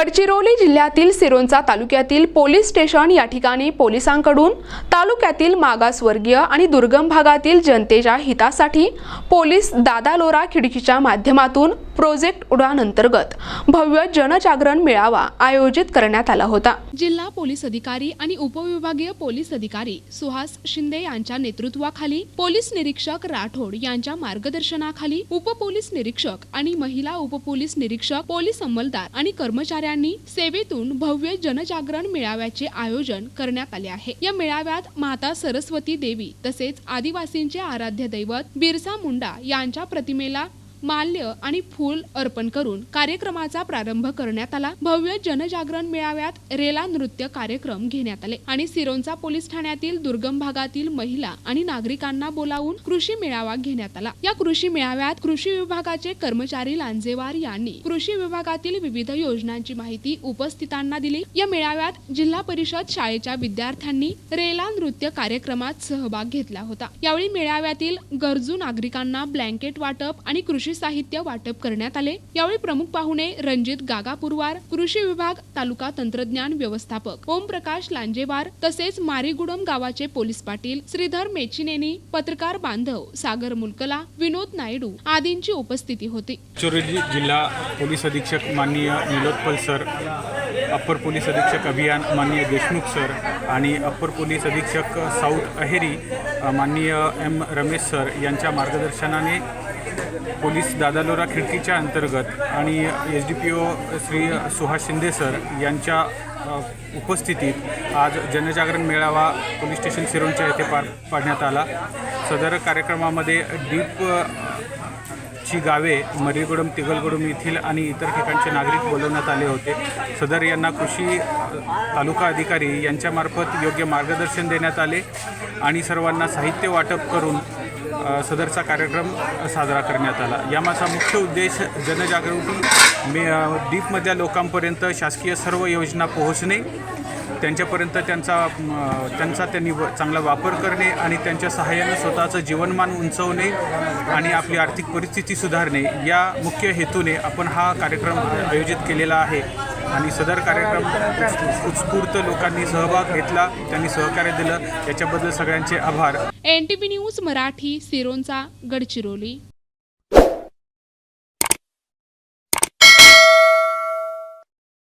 गडचिरोली जिल्ह्यातील सिरोंचा तालुक्यातील police station या ठिकाणी पोलिसांकडून तालुक्यातील मागासवर्गीय आणि दुर्गम भागातील जनतेच्या हितासाठी पोलीस दादालोरा खिडकीच्या माध्यमातून प्रोजेक्ट उडान अंतर्गत भव्य जनजागरण मेळावा आयोजित करण्यात आला होता. जिल्हा पोलीस अधिकारी आणि उपविभागीय पोलीस अधिकारी सुहास शिंदे यांच्या नेतृत्वाखाली पोलीस निरीक्षक राठोड यांच्या मार्गदर्शनाखाली उपपोलीस निरीक्षक आणि महिला उपपोलीस निरीक्षक पोलीस अंमलदार आणि कर्मचाऱ्यांनी सेवेतून भव्य जनजागरण मेळाव्याचे आयोजन करण्यात आले आहे. या मेळाव्यात माता सरस्वती देवी तसेच आदिवासींचे आराध्य दैवत बिरसा मुंडा यांच्या प्रतिमेला माल्य आणि फूल अर्पण करून कार्यक्रमाचा प्रारंभ करण्यात आला. भव्य जनजागरण मेळाव्यात रेला नृत्य कार्यक्रम घेण्यात आले आणि सिरोंचा पोलीस ठाण्यातील दुर्गम भागातील महिला आणि नागरिकांना बोलावून कृषी मेळावा घेण्यात आला. या कृषी मेळाव्यात कृषी विभागाचे कर्मचारी लांजेवार यांनी कृषी विभागातील विविध योजनांची माहिती उपस्थितांना दिली. या मेळाव्यात जिल्हा परिषद शाळेच्या विद्यार्थ्यांनी रेला नृत्य कार्यक्रमात सहभाग घेतला होता. यावेळी मेळाव्यातील गरजू नागरिकांना ब्लँकेट वाटप आणि कृषी साहित्य वाटप करण्यात आले. यावेळी प्रमुख पाहुणे रणजित गागापुरवार कृषी विभाग तालुका तंत्रज्ञान व्यवस्थापक. ओमप्रकाश लांजेवार तसेच मारीगुडम गावाचे पोलीस पाटील श्रीधर मेचिनेनी पत्रकार बांधव सागर मुलकला विनोद नायडू आदींची उपस्थिती होती. जिल्हा पोलीस अधीक्षक माननीय निलोत्पल सर अप्पर पोलीस अधीक्षक अभियान माननीय देशमुख सर आणि अप्पर पोलीस अधीक्षक साऊथ अहेरी माननीय एम रमेश सर यांच्या मार्गदर्शनाने पोलीस दादालोरा खिडकीच्या अंतर्गत आणि S D P O Shri Suhas Shinde sir यांच्या उपस्थितीत आज जनजागरण मेळावा पोलीस स्टेशन सिरोंच्या येथे पार पाडण्यात आला. सदर कार्यक्रमामध्ये डीप ची गावे मरीगुडम तिगलगुडम येथील आणि इतर ठिकाणचे नागरिक बोलवण्यात आले होते. सदर यांना कृषी तालुका अधिकारी यांच्यामार्फत योग्य मार्गदर्शन देण्यात आले आणि सर्वांना साहित्य वाटप करून सदरचा कार्यक्रम साजरा करण्यात आला. यामागचा मुख्य उद्देश जनजागृती मे डीपमधल्या लोकांपर्यंत शासकीय सर्व योजना पोहोचणे त्यांच्यापर्यंत त्यांचा त्यांचा त्यांनी व- चांगला वापर करणे आणि त्यांच्या सहाय्याने स्वतःचं जीवनमान उंचवणे आणि आपली आर्थिक परिस्थिती सुधारणे या मुख्य हेतूने आपण हा कार्यक्रम आयोजित केलेला आहे. आणि सदर कार्यक्रम उत्स्फूर्त लोकांनी सहभाग घेतला त्यांनी सहकार्य दिलं. याच्याबद्दल सगळ्यांचे आभार. NTV news Marathi Sironcha Gadchiroli.